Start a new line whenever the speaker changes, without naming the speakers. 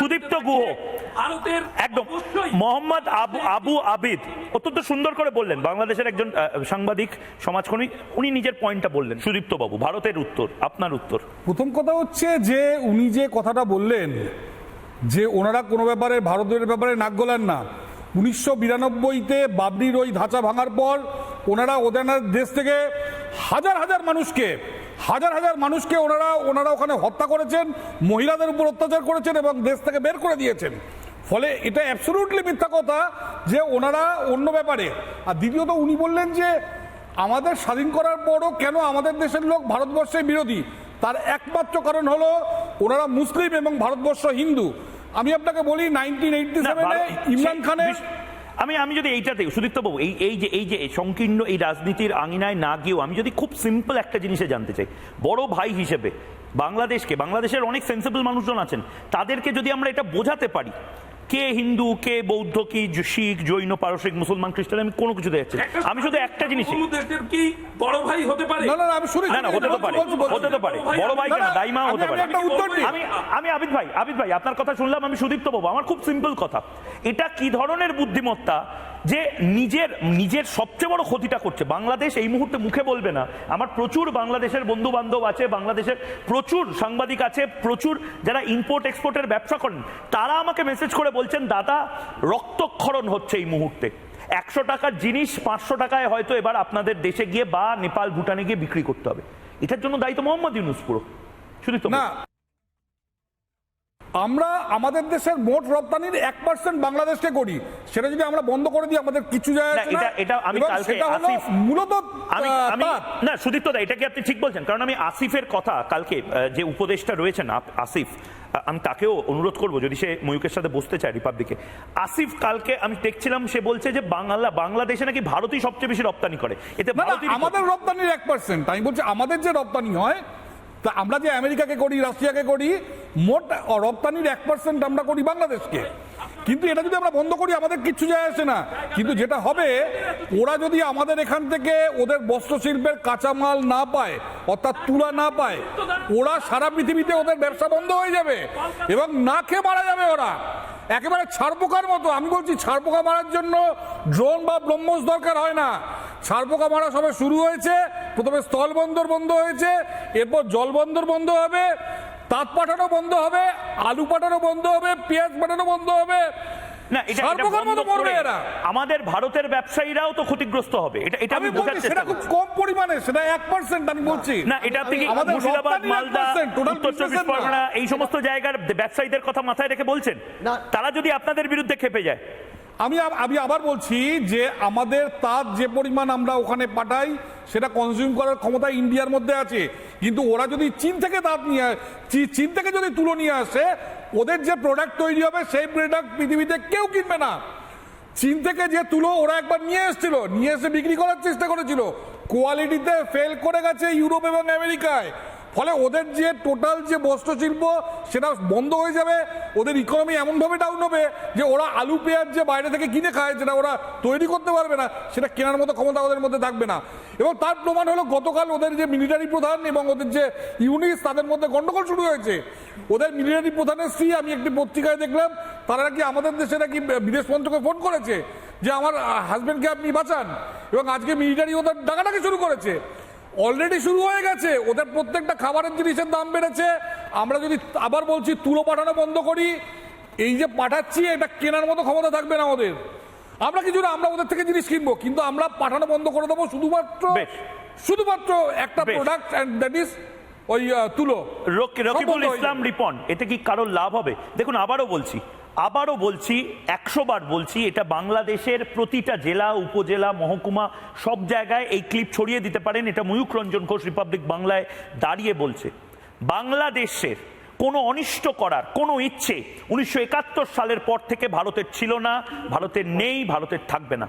সুদীপ্ত গুহ। একদম। মোহাম্মদ আবু আবু আবিদ। অত্যন্ত সুন্দর করে বললেন। বাংলাদেশের একজন সাংবাদিক, সমাজকর্মী, উনি নিজের পয়েন্টটা বললেন। সুদীপ্ত বাবু, ভারতের উত্তর, আপনার উত্তর।
প্রথম কথা হচ্ছে যে উনি যে কথাটা বললেন, যে ওনারা কোনো ব্যাপারে ভারতের ব্যাপারে নাক গলান না। উনিশশো বিরানব্বইতে বাবরির ওই ধাঁচা ভাঙার পর ওনারা ওদের দেশ থেকে হাজার হাজার মানুষকে হাজার হাজার মানুষকে ওনারা ওনারা ওখানে হত্যা করেছেন মহিলাদের উপর অত্যাচার করেছেন এবং দেশ থেকে বের করে দিয়েছেন। ফলে এটা অ্যাবসলুটলি মিথ্যা কথা যে ওনারা অন্য ব্যাপারে আর দ্বিতীয়ত উনি বললেন যে আমাদের স্বাধীন করার পরও কেন আমাদের দেশের লোক ভারতবর্ষের বিরোধী? তার একমাত্র কারণ হলো ওনারা মুসলিম এবং ভারতবর্ষ হিন্দু। আমি আপনাকে বলি নাইনটিন এইটটি সেভেনে ইমরান খানের
আমি আমি যদি এইটাতে সুদীপ্ত বাবু, এই এই যে এই যে সংকীর্ণ এই রাজনীতির আঙিনায় না গিয়েও আমি যদি খুব সিম্পল একটা জিনিসে জানতে চাই, বড় ভাই হিসেবে বাংলাদেশকে, বাংলাদেশের অনেক সেন্সেবল মানুষজন আছেন, তাদেরকে যদি আমরা এটা বোঝাতে পারি কে হিন্দু কে বৌদ্ধ কি শিখ জৈন পারসিক মুসলমান খ্রিস্টান আমি কোনো কিছু দেখছি আমি শুধু একটা জিনিস
কি বড় ভাই হতে পারে?
না না না, আমি শুনি।
না না হতে তো পারে।
বলছি, বলছি।
হতে তো পারে। বড় ভাই কেন দাইমা হতে পারে।
একটা উত্তর দিই।
আমি আমি আবিদ ভাই আবিদ ভাই আপনার কথা শুনলাম আমি সুদীপ্ত বাবু। আমার খুব সিম্পল কথা। এটা কি ধরনের বুদ্ধিমত্তা? যে নিজের নিজের সবচেয়ে বড় ক্ষতিটা করছে। বাংলাদেশ এই মুহূর্তে মুখে বলবে না। আমার প্রচুর বাংলাদেশের বন্ধু বান্ধব আছে, বাংলাদেশের প্রচুর সাংবাদিক আছে, প্রচুর যারা ইম্পোর্ট এক্সপোর্টের ব্যবসা করেন, তারা আমাকে মেসেজ করে বলছেন, দাদা, রক্তক্ষরণ হচ্ছে এই মুহূর্তে। একশো টাকার জিনিস পাঁচশো টাকায় হয়তো এবার আপনাদের দেশে গিয়ে বা নেপাল, ভুটানে গিয়ে বিক্রি করতে হবে। এটার জন্য দায়িত্ব মোহাম্মদ ইউনুস পুরো। শুধু তো
না আমরা আমাদের দেশের মোট রপ্তানির এক পার্সেন্ট বাংলাদেশকে করি। সেটা যদি আমরা বন্ধ করে দিই আমাদের কিছু যায়
এটা- এটা আমি কালকে আসিফ-
মূলত
আমি আমি না সুদীপ্ত দা এটা কি আপনি ঠিক বলছেন? কারণ আমি আসিফের কথা কালকে যে উপদেশটা রয়েছেন আসিফ আমি তাকেও অনুরোধ করব যদি সে ময়ূকের সাথে বসতে চায় রিপাবলিকে। আসিফ কালকে আমি দেখছিলাম সে বলছে যে বাংলা বাংলাদেশে নাকি ভারতই সবচেয়ে বেশি রপ্তানি করে। এতে
আমাদের রপ্তানির এক পার্সেন্ট আমি বলছি আমাদের যে রপ্তানি হয় তা আমরা যে আমেরিকাকে করি রাশিয়াকে করি মোট রপ্তানির এক পার্সেন্ট আমরা করি বাংলাদেশকে। কিন্তু এটা যদি আমরা বন্ধ করি, আমাদের কিচ্ছু যায় আসে না। কিন্তু যেটা হবে, ওরা যদি আমাদের এখান থেকে ওদের বস্ত্র শিল্পের কাঁচামাল না পায়, অর্থাৎ তুলা না পায়, ওরা সারা পৃথিবীতে ওদের ব্যবসা বন্ধ হয়ে যাবে এবং না খেয়ে মারা যাবে ওরা। একেবারে ছাড়পোকার মতো। আমি বলছি, ছাড়পোকা মারার জন্য ড্রোন বা ব্রহ্মস দরকার হয় না। ছাড়পোকা মারা সবে শুরু হয়েছে, প্রথমে স্থল বন্দর বন্ধ হয়েছে, এরপর জল বন্দর বন্ধ হবে তাঁত পাঠানো বন্ধ হবে আলু পাঠানো বন্ধ হবে পেঁয়াজ পাঠানো বন্ধ হবে।
না এটা
এরা।
আমাদের ভারতের ব্যবসায়ীরাও তো ক্ষতিগ্রস্ত হবে। এটা এটা
আমি বলছি সেটা
চেষ্টা
খুব
করছি।
কম পরিমাণে সেটা এক পার্সেন্ট আমি বলছি।
না এটা আপনি কি মুর্শিদাবাদ মালদা উত্তর চব্বিশ পরগনা এই সমস্ত জায়গার ব্যবসায়ীদের কথা মাথায় রেখে বলছেন?
না।
তারা যদি আপনাদের বিরুদ্ধে খেপে যায়।
আমি আমি আবার বলছি যে আমাদের তার যে পরিমাণ আমরা ওখানে পাঠাই, সেটা কনজিউম করার ক্ষমতা ইন্ডিয়ার মধ্যে আছে। কিন্তু ওরা যদি চীন থেকে তাঁত নিয়ে চীন থেকে যদি তুলো নিয়ে আসে, ওদের যে প্রোডাক্ট তৈরি হবে, সেই প্রোডাক্ট পৃথিবীতে কেউ কিনবে না। চীন থেকে যে তুলো ওরা একবার নিয়ে এসেছিল, নিয়ে এসে বিক্রি করার চেষ্টা করেছিল। কোয়ালিটিতে ফেল করে গেছে ইউরোপ এবং আমেরিকায়। ফলে ওদের যে টোটাল যে বস্ত্র শিল্প সেটা বন্ধ হয়ে যাবে। ওদের ইকোনমি এমনভাবে ডাউন হবে যে ওরা আলু, পেঁয়াজ যে বাইরে থেকে কিনে খায়, যেটা ওরা তৈরি করতে পারবে না, সেটা কেনার মতো ক্ষমতা ওদের মধ্যে থাকবে না। এবং তার প্রমাণ হলো গতকাল ওদের যে মিলিটারি প্রধান এবং ওদের যে ইউনিস, তাদের মধ্যে গন্ডগোল শুরু হয়েছে। ওদের মিলিটারি প্রধানের স্ত্রী, আমি একটি পত্রিকায় দেখলাম, তারা নাকি আমাদের দেশে নাকি বিদেশ মন্ত্রকে ফোন করেছে যে আমার হাজব্যান্ডকে আপনি বাঁচান। এবং আজকে মিলিটারি ওদের ডাকাডাকি শুরু করেছে। অলরেডি শুরু হয়ে গেছে, ওদের প্রত্যেকটা খাবারের জিনিসের দাম বেড়েছে আমরা যদি আবার বলছি তুলো পাঠানো বন্ধ করি এই যে পাঠাচ্ছি এটা কেনার মতো ক্ষমতা থাকবে না ওদের। আমরা কিছু না আমরা ওদের থেকে জিনিস কিনবো কিন্তু আমরা পাঠানো বন্ধ করে দেবো শুধুমাত্র শুধুমাত্র একটা প্রোডাক্ট অ্যান্ড দ্যাট ইজ ওই তুলো।
রকিবুল ইসলাম রিপন এতে কি কারোর লাভ হবে? দেখুন আবারও বলছি আবারও বলছি একশো বার বলছি এটা বাংলাদেশের প্রতিটা জেলা উপজেলা মহকুমা সব জায়গায় এই ক্লিপ ছড়িয়ে দিতে পারেন। এটা ময়ূক রঞ্জন ঘোষ রিপাবলিক বাংলায় দাঁড়িয়ে বলছে। বাংলাদেশের কোনো অনিষ্ট করার কোনো ইচ্ছে উনিশশো একাত্তর সালের পর থেকে ভারতের ছিল না, ভারতের নেই, ভারতের থাকবে না।